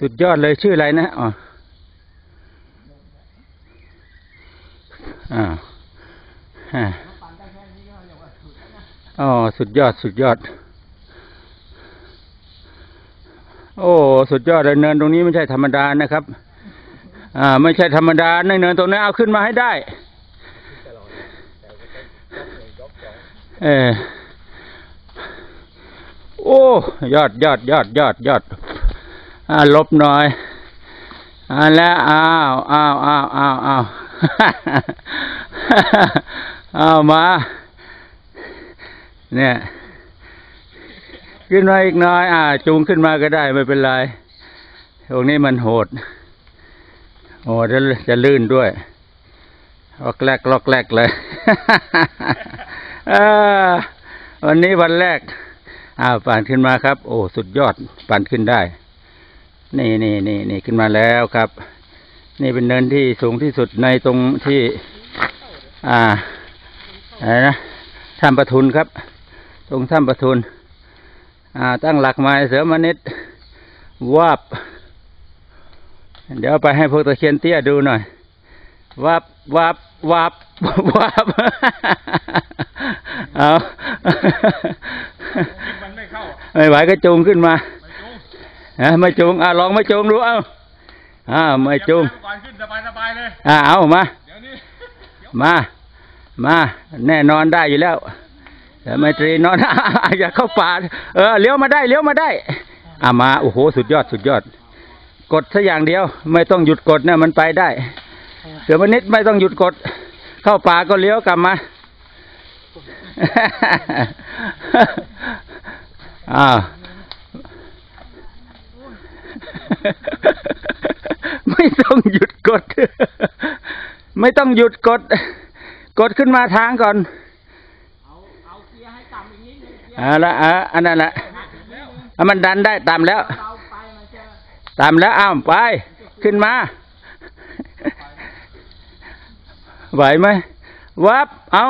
สุดยอดเลยชื่ออะไรนะอ๋ออ่าฮะอ๋อสุดยอดสุดยอด โอ้สุดยอดเลยเนินตรงนี้ไม่ใช่ธรรมดานะครับ อ่า ไม่ใช่ธรรมดาในเนินตรงนี้เอาขึ้นมาให้ได้ เออโอ้ยอดยอดยอดยอดยอด อ่าลบหน่อยอ่าแล้วอ้าวอ้าวอ้าวอ้าวอ้าวอ้าวมา เนี่ย ขึ้นมาอีกหน้อย อ่า จูงขึ้นมาก็ได้ไม่เป็นไรตรงนี้มันโหดโหดจะจะลื่นด้วยล็อกแรกล็อกแรกเลยวันนี้วันแรก อ้าวปั่นขึ้นมาครับ โอ้ สุดยอด ปั่นขึ้นได้ นี่นี่นี่นี่ขึ้นมาแล้วครับ นี่เป็นเนินที่สูงที่สุดในตรงที่ อ่าอะไรนะถ้ำประทุนครับ ตรงถ้ำประทุน อ่า ตั้งหลักไม้เสือมนิดวาบ เดี๋ยวเอาไปให้พวกตะเคียนเตี้ยดูหน่อย วับวับวับวับเอามันไม่เข้าไม่ไหวก็จูงขึ้นมา ไม่จูงฮะไม่จูงอ่าลองไม่จูงดูเอาอ่าไม่จูงเดี๋ยวก่อนขึ้นสบายสบายๆเลยอ่าเอามาเดี๋ยวนี้มามาแน่นอนได้อยู่แล้วแต่ไมตรีนอนอย่าเข้าป่าเออเลี้ยวมาได้เลี้ยวมาได้อ่ามาโอ้โหสุดยอดสุดยอด กดสักอย่างเดียว ไม่ต้องหยุดกดเนี่ยมันไปได้เดี๋ยววันนิดไม่ต้องหยุดกด เข้าป่าก็เลี้ยวกลับมาอ้าว ไม่ต้องหยุดกด ไม่ต้องหยุดกด กดขึ้นมาทางก่อน เอาเกียร์ให้ต่ำอีกนิดนึงเกียร์เอาละอะอันนั้นแหละอะมันดันได้ตามแล้วเราไปมันจะตามแล้วอ้าวไป ขึ้นมา ไหวไหมวับ เอา